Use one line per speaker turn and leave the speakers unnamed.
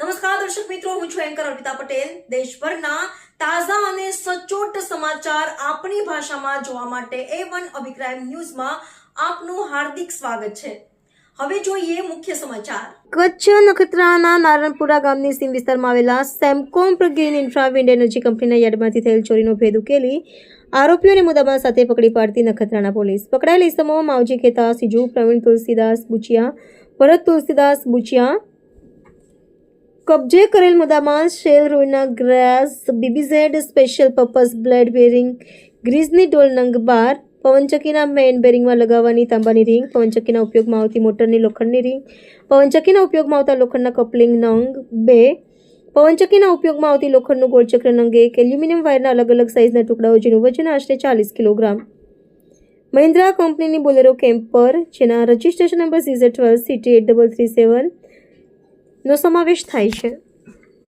નમસ્કાર, દર્શક મિત્રો, હું છું એન્કર અર્પિતા પટેલ. દેશભરના તાજા અને સચોટ સમાચાર આપણી ભાષામાં જોવા માટે એ વન અભિપ્રાય ન્યૂઝમાં આપનું હાર્દિક સ્વાગત છે. હવે જોઈએ મુખ્ય સમાચાર. કચ્છ નખત્રાના નારણપુરા ગામની સીમ વિસ્તારમાં આવેલા સેમકોમ પ્રગ્રીન ઇન્ફ્રાવિન્ડ એનર્જી કંપનીના યાર્ડમાંથી થયેલ ચોરીનો ભેદ ઉકેલી આરોપીઓને મુદ્દામાં સાથે પકડી પાડતી નખત્રાણા પોલીસ. પકડાયેલ ઇસમો માવજી ખેતા સિજુ પ્રવીણ તુલસીદાસ બુચિયા, ભરત તુલસીદાસ બુચિયા કબજે કરેલ મુદ્દામાલ શેલ રોઈના grass બીબીઝેડ special purpose blade bearing ગ્રીઝની ડોલ નંગ બાર, પવનચક્કીના મેઇન બેરિંગમાં લગાવવાની તાંબાની રિંગ પવનચક્કીના ઉપયોગમાં આવતી મોટરની લોખંડની રિંગ પવનચક્કીના ઉપયોગમાં આવતા લોખંડના કપલિંગ નંગ બે, પવનચક્કીના ઉપયોગમાં આવતી લોખંડનું ગોળચક્ર નંગ એક, એલ્યુમિનિયમ વાયરના અલગ અલગ સાઇઝના ટુકડાઓ જેનું વજન આશરે ચાલીસ કિલોગ્રામ. મહિન્દ્રા કંપનીની બોલેરો કેમ્પર, જેના registration number seizure twelve CT eight double three seven નો સમાવેશ થાય છે.